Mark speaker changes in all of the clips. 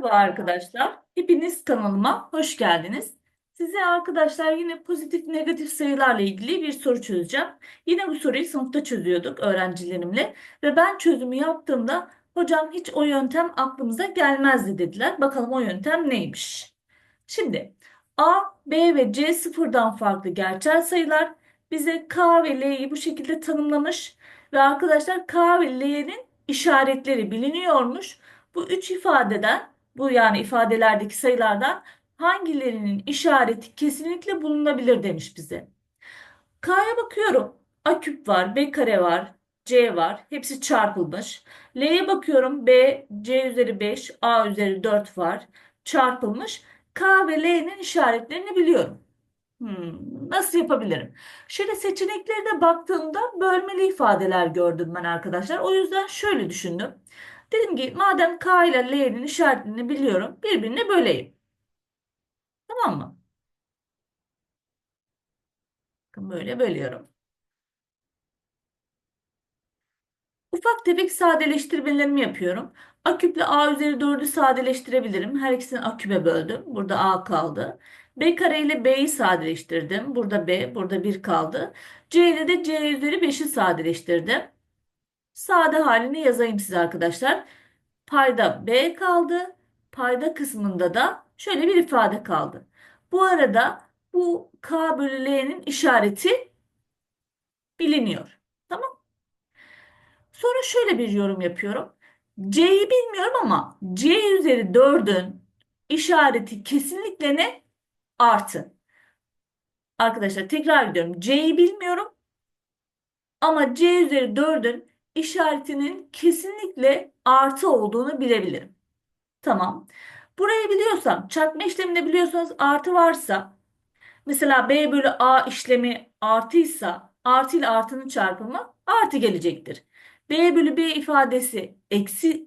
Speaker 1: Merhaba arkadaşlar. Hepiniz kanalıma hoş geldiniz. Size arkadaşlar yine pozitif negatif sayılarla ilgili bir soru çözeceğim. Yine bu soruyu sınıfta çözüyorduk öğrencilerimle ve ben çözümü yaptığımda hocam hiç o yöntem aklımıza gelmezdi dediler. Bakalım o yöntem neymiş? Şimdi A, B ve C sıfırdan farklı gerçel sayılar bize K ve L'yi bu şekilde tanımlamış ve arkadaşlar K ve L'nin işaretleri biliniyormuş. Bu üç ifadeden, bu yani ifadelerdeki sayılardan hangilerinin işareti kesinlikle bulunabilir demiş bize. K'ya bakıyorum. A küp var, B kare var, C var. Hepsi çarpılmış. L'ye bakıyorum. B, C üzeri 5, A üzeri 4 var. Çarpılmış. K ve L'nin işaretlerini biliyorum. Hmm, nasıl yapabilirim? Şöyle seçeneklerine baktığımda bölmeli ifadeler gördüm ben arkadaşlar. O yüzden şöyle düşündüm. Dedim ki madem K ile L'nin işaretlerini biliyorum birbirine böleyim. Tamam mı? Bakın böyle bölüyorum. Ufak tefek sadeleştirmelerimi yapıyorum. A küple A üzeri 4'ü sadeleştirebilirim. Her ikisini A küpe böldüm. Burada A kaldı. B kare ile B'yi sadeleştirdim. Burada B, burada 1 kaldı. C ile de C üzeri 5'i sadeleştirdim. Sade halini yazayım size arkadaşlar. Payda B kaldı. Payda kısmında da şöyle bir ifade kaldı. Bu arada bu K bölü L'nin işareti biliniyor. Tamam. Sonra şöyle bir yorum yapıyorum. C'yi bilmiyorum ama C üzeri 4'ün işareti kesinlikle ne? Artı. Arkadaşlar tekrar ediyorum. C'yi bilmiyorum ama C üzeri 4'ün işaretinin kesinlikle artı olduğunu bilebilirim. Tamam. Burayı biliyorsam, çarpma işlemini biliyorsanız artı varsa, mesela B bölü A işlemi artıysa, artı ile artının çarpımı artı gelecektir. B bölü B ifadesi eksi,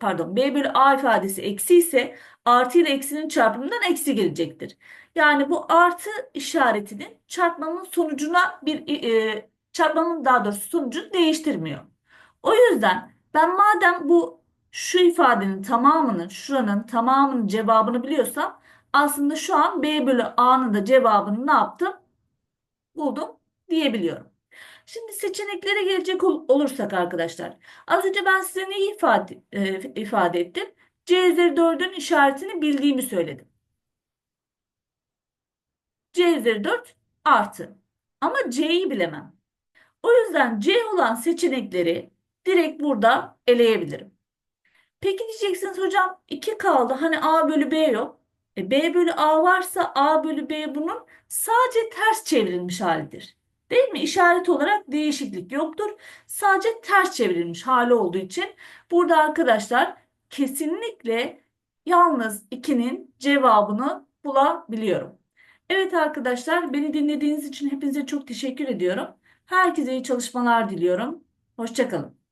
Speaker 1: pardon, B bölü A ifadesi eksi ise artı ile eksinin çarpımından eksi gelecektir. Yani bu artı işaretinin çarpmanın sonucuna bir e, çarpmanın daha doğrusu sonucunu değiştirmiyor. O yüzden ben madem bu şu ifadenin tamamının, şuranın tamamının cevabını biliyorsam aslında şu an B bölü A'nın da cevabını ne yaptım? Buldum diyebiliyorum. Şimdi seçeneklere gelecek ol- olursak arkadaşlar. Az önce ben size neyi ifade, e, ifade ettim? C üzeri 4'ün işaretini bildiğimi söyledim. C üzeri 4 artı. Ama C'yi bilemem. O yüzden C olan seçenekleri direkt burada eleyebilirim. Peki diyeceksiniz hocam 2 kaldı. Hani A bölü B yok. E, B bölü A varsa A bölü B bunun sadece ters çevrilmiş halidir. Değil mi? İşaret olarak değişiklik yoktur. Sadece ters çevrilmiş hali olduğu için burada arkadaşlar kesinlikle yalnız 2'nin cevabını bulabiliyorum. Evet arkadaşlar beni dinlediğiniz için hepinize çok teşekkür ediyorum. Herkese iyi çalışmalar diliyorum. Hoşçakalın.